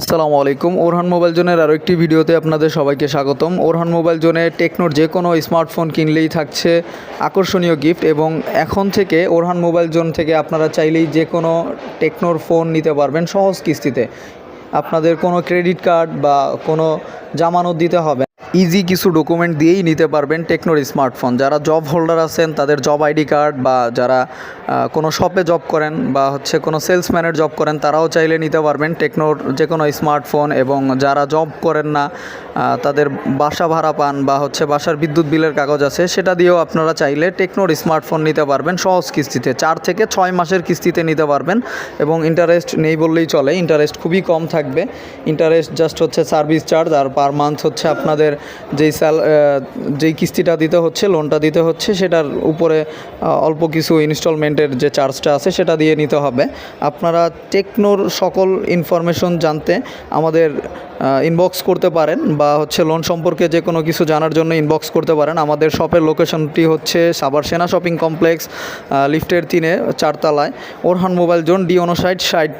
আসসালামু আলাইকুম। Orhan mobile জোনের আরও একটি ভিডিওতে আপনাদের সবাইকে স্বাগতম। ওরহান মোবাইল জোনে টেকনোর যে কোনো স্মার্টফোন কিনলেই থাকছে আকর্ষণীয় গিফট এবং এখন থেকে ওরহান মোবাইল জোন থেকে আপনারা চাইলেই যে কোনো টেকনোর ফোন নিতে পারবেন সহজ কিস্তিতে। আপনাদের কোনো ক্রেডিট কার্ড বা কোনো জামানত দিতে হবে। ইজি কিছু ডকুমেন্ট দিয়েই নিতে পারবেন টেকনোর স্মার্টফোন যারা জব হোল্ডার আছেন, তাদের জব আইডি কার্ড বা যারা কোনো শপে জব করেন বা হচ্ছে কোনো সেলসম্যানের জব করেন, তারাও চাইলে নিতে পারবেন টেকনোর যে কোনো স্মার্টফোন এবং যারা জব করেন না তাদের বাসা ভাড়া পান বা হচ্ছে বাসার বিদ্যুৎ বিলের কাগজ আছে, সেটা দিয়েও আপনারা চাইলে টেকনোর স্মার্টফোন নিতে পারবেন সহজ কিস্তিতে। চার থেকে ছয় মাসের কিস্তিতে নিতে পারবেন এবং ইন্টারেস্ট নেই বললেই চলে। ইন্টারেস্ট খুবই কম থাকবে। ইন্টারেস্ট জাস্ট হচ্ছে সার্ভিস চার্জ আর পার মান্থ হচ্ছে আপনাদের যেই স্যাল যেই কিস্তিটা দিতে হচ্ছে লোনটা দিতে হচ্ছে, সেটার উপরে অল্প কিছু ইনস্টলমেন্টের যে চার্জটা আছে, সেটা দিয়ে নিতে হবে। আপনারা টেকনোর সকল ইনফরমেশন জানতে আমাদের ইনবক্স করতে পারেন বা হচ্ছে লোন সম্পর্কে যে কোনো কিছু জানার জন্য ইনবক্স করতে পারেন। আমাদের শপের লোকেশনটি হচ্ছে সাবার সেনা শপিং কমপ্লেক্স লিফটের তিনে, চারতলায়। ওরহান মোবাইল জোন ডি উনষাট ষাট